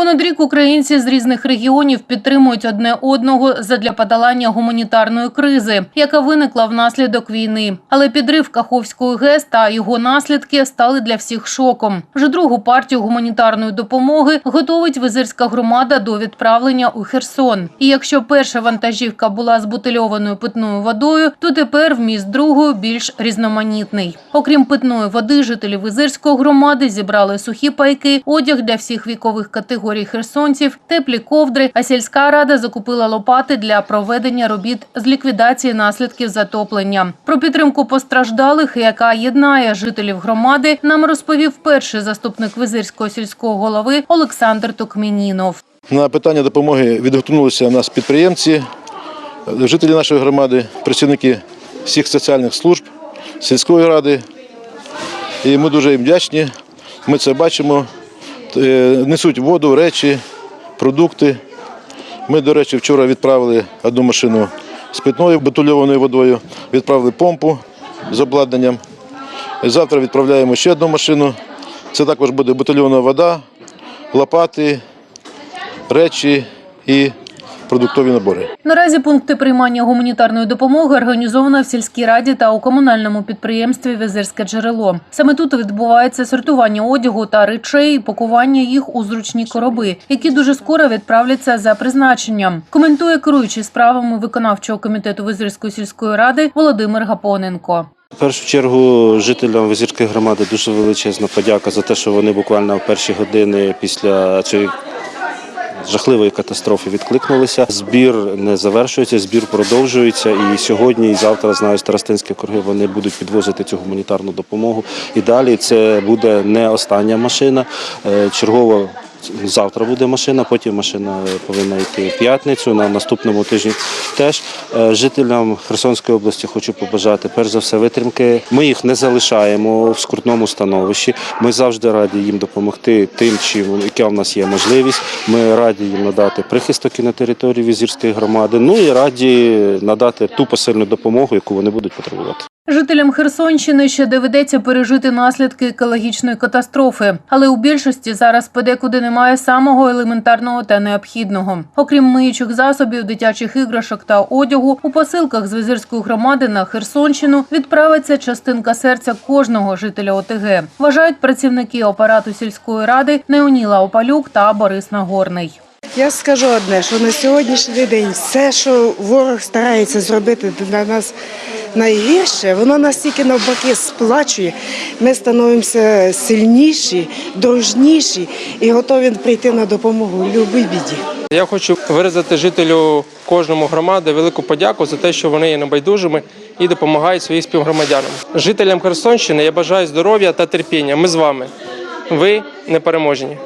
Понад рік українці з різних регіонів підтримують одне одного задля подолання гуманітарної кризи, яка виникла внаслідок війни. Але підрив Каховської ГЕС та його наслідки стали для всіх шоком. Вже другу партію гуманітарної допомоги готовить визирська громада до відправлення у Херсон. І якщо перша вантажівка була з бутильованою питною водою, то тепер вміст другої більш різноманітний. Окрім питної води, жителі визирської громади зібрали сухі пайки, одяг для всіх вікових категорій херсонців, теплі ковдри. А сільська рада закупила лопати для проведення робіт з ліквідації наслідків затоплення. Про підтримку постраждалих, яка єднає жителів громади, нам розповів перший заступник визирського сільського голови Олександр Токмінінов. На питання допомоги відгукнулися нас підприємці, жителі нашої громади, працівники всіх соціальних служб, сільської ради. І ми дуже їм вдячні. Ми це бачимо. Е, Несуть воду, речі, продукти. Ми, до речі, вчора відправили одну машину з питною бутильованою водою, відправили помпу з обладнанням. Завтра відправляємо ще одну машину. Це також буде бутильована вода, лопати, речі і продуктові набори. Наразі пункти приймання гуманітарної допомоги організовано в сільській раді та у комунальному підприємстві Везирське джерело. Саме тут відбувається сортування одягу та речей, пакування їх у зручні короби, які дуже скоро відправляться за призначенням. Коментує керуючий справами виконавчого комітету Визирської сільської ради Володимир Гапоненко. В першу чергу жителям Визірської громади дуже величезна подяка за те, що вони буквально в перші години після цієї жахливої катастрофи відкликнулися. Збір не завершується, збір продовжується. І сьогодні, і завтра знаю, старостинські округи вони будуть підвозити цю гуманітарну допомогу. І далі це буде не остання машина. Е, Чергова Завтра буде машина, потім машина повинна йти в п'ятницю. На наступному тижні теж Е, жителям Херсонської області хочу побажати перш за все витримки. Ми їх не залишаємо в скрутному становищі. Ми завжди раді їм допомогти тим, чим яка в нас є можливість. Ми раді їм надати прихисток і на території візірської громади. Ну і раді надати ту посильну допомогу, яку вони будуть потребувати. Жителям Херсонщини ще доведеться пережити наслідки екологічної катастрофи, але у більшості зараз подекуди немає самого елементарного та необхідного. Окрім миючих засобів, дитячих іграшок та одягу, у посилках з визирської громади на Херсонщину відправиться частинка серця кожного жителя ОТГ. Вважають працівники апарату сільської ради Неоніла Опалюк та Борис Нагорний. Я скажу одне, що на сьогоднішній день все, що ворог старається зробити для нас найгірше, воно настільки навпаки сплачує. Ми становимося сильніші, дружніші і готові прийти на допомогу будь-якій біді. Я хочу виразити жителю кожному громади велику подяку за те, що вони є небайдужими і допомагають своїм співгромадянам. Жителям Херсонщини я бажаю здоров'я та терпіння. Ми з вами. Ви непереможні.